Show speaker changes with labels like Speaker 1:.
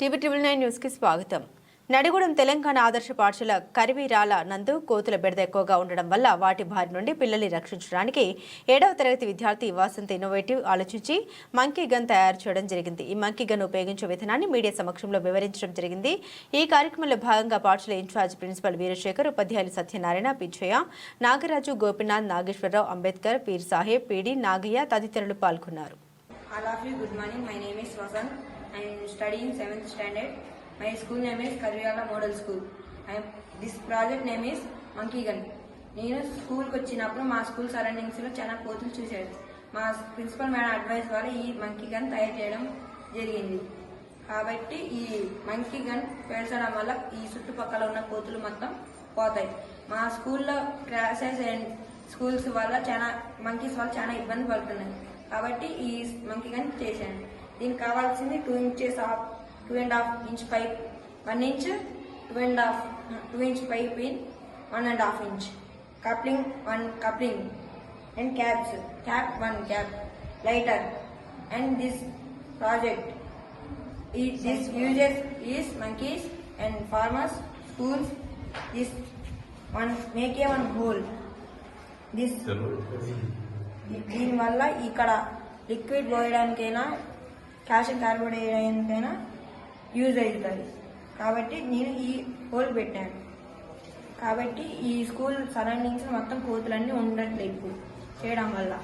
Speaker 1: TV triple nine న్యూస్కి స్వాగతం నడిగూడెం తెలంగాణ ఆదర్శ పాఠశాల కరివీరాల నందు కోతుల బెడద ఎక్కువగా ఉండడం వల్ల వాటి బారి నుండి పిల్లల్ని రక్షించడానికి ఏడవ తరగతి విద్యార్థి వాసంత్ ఇన్నోవేటివ్ ఆలోచించి మంకీ గన్ తయారు చేయడం జరిగింది ఈ మంకీ గన్ ఉపయోగించే విధానాన్ని మీడియా సమక్షంలో వివరించడం జరిగింది ఈ కార్యక్రమంలో భాగంగా పాఠశాల ఇన్ఛార్జ్ ప్రిన్సిపల్ వీరశేఖర్ ఉపాధ్యాయులు సత్యనారాయణ పిచ్చయ్య నాగరాజు గోపినాథ్ నాగేశ్వరరావు అంబేద్కర్ పీర్ సాహెబ్ పీడి నాగయ్య తదితరులు పాల్గొన్నారు
Speaker 2: All of you, good morning. My. I am studying 7th standard. My school name is Karviala Model School. I am, this project name is Monkey Gun. నేను స్కూల్కి వచ్చినప్పుడు మా స్కూల్ సరౌండింగ్స్లో చాలా కోతులు చూశాడు మా ప్రిన్సిపల్ మేడం అడ్వైస్ ద్వారా ఈ మంకీ గన్ తయారు చేయడం జరిగింది కాబట్టి ఈ మంకీ గన్ పేల్చడం వల్ల ఈ చుట్టుపక్కల ఉన్న కోతులు మొత్తం పోతాయి మా స్కూల్లో క్లాసెస్ అండ్ స్కూల్స్ వల్ల చాలా మంకీస్ వల్ల చాలా ఇబ్బంది పడుతున్నాయి కాబట్టి ఈ మంకీ గన్ చేశాను దీనికి కావాల్సింది two inches of two and half inch pipe one inch two and half two inch pipe in one and half inch coupling one coupling and caps cap one cap lighter and this project ఈ- this uses is monkeys and farmers schools. This one make a one hole this దీనివల్ల ఇక్కడ liquid పోయడానికైనా calcium carbonate వేయడానికైనా use అవుతుంది. కాబట్టి నేను ఈ whole పెట్టాను. కాబట్టి ఈ స్కూల్ సరౌండింగ్స్ మొత్తం కోతులన్నీ ఉండట్లేదు. చేయడం వల్ల.